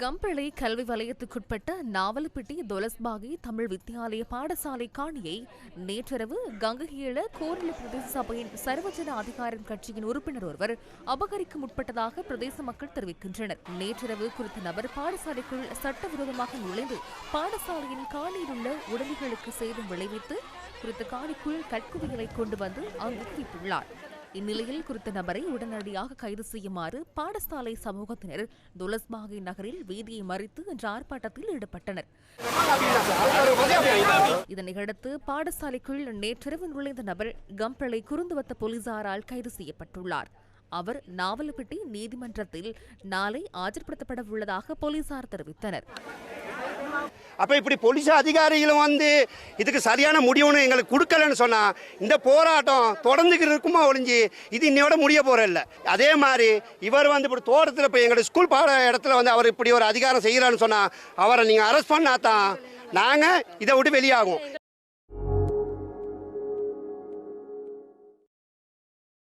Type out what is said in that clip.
கம்பளை கல்வி வலயத்துக்குட்பட்ட நாவலப்பிட்டி தொலஸ்பாகி தமிழ் வித்தியாலய பாடசாலை காணியை நேற்றிரவு கங்ககீழ கோரில பிரதேச சபையின் சர்வஜன அதிகாரம் கட்சியின் உறுப்பினர் ஒருவர் அபகரிக்க முற்பட்டதாக பிரதேச மக்கள் தெரிவிக்கின்றனர். நேற்றிரவு குறித்த நபர் பாடசாலைக்குள் சட்டவிரோதமாக நுழைந்து பாடசாலையின் காணியில் உள்ள உடமைகளுக்கு சேதம் விளைவித்து குறித்த காணிக்குள் கற்குவியலை கொண்டு வந்து அங்கு குவித்துள்ளார். இந்நிலையில் குறித்த நபரை உடனடியாக கைது செய்யுமாறு பாடசாலை சமூகத்தினர் துலஸ்பாகை நகரில் வீதியை மறித்து இன்று ஆர்ப்பாட்டத்தில் ஈடுபட்டனர். இதனையடுத்து பாடசாலைக்குள் நேற்றிரவு நுழைந்த நபர் கம்பளை குறுந்துவத்த போலீசாரால் கைது செய்யப்பட்டுள்ளார். அவர் நாவலப்பிட்டி நீதிமன்றத்தில் நாளை ஆஜர்படுத்தப்பட உள்ளதாக போலீசார் தெரிவித்தனர். அப்போ இப்படி போலீஸ் அதிகாரிகளும் வந்து இதுக்கு சரியான முடிவுன்னு எங்களுக்கு கொடுக்கலன்னு சொன்னால் இந்த போராட்டம் தொடர்ந்துக்கிட்டு இருக்குமா ஒழிஞ்சு இது இன்னையோட முடிய போகிறதில்ல அதே மாதிரி இவர் வந்து இப்படி தோட்டத்தில் இப்போ எங்களுடைய ஸ்கூல் பாட இடத்துல வந்து அவர் இப்படி ஒரு அதிகாரம் செய்கிறான்னு சொன்னால் அவரை நீங்கள் அரெஸ்ட் பண்ணாதான் நாங்கள் இதை விட்டு வெளியாகும்.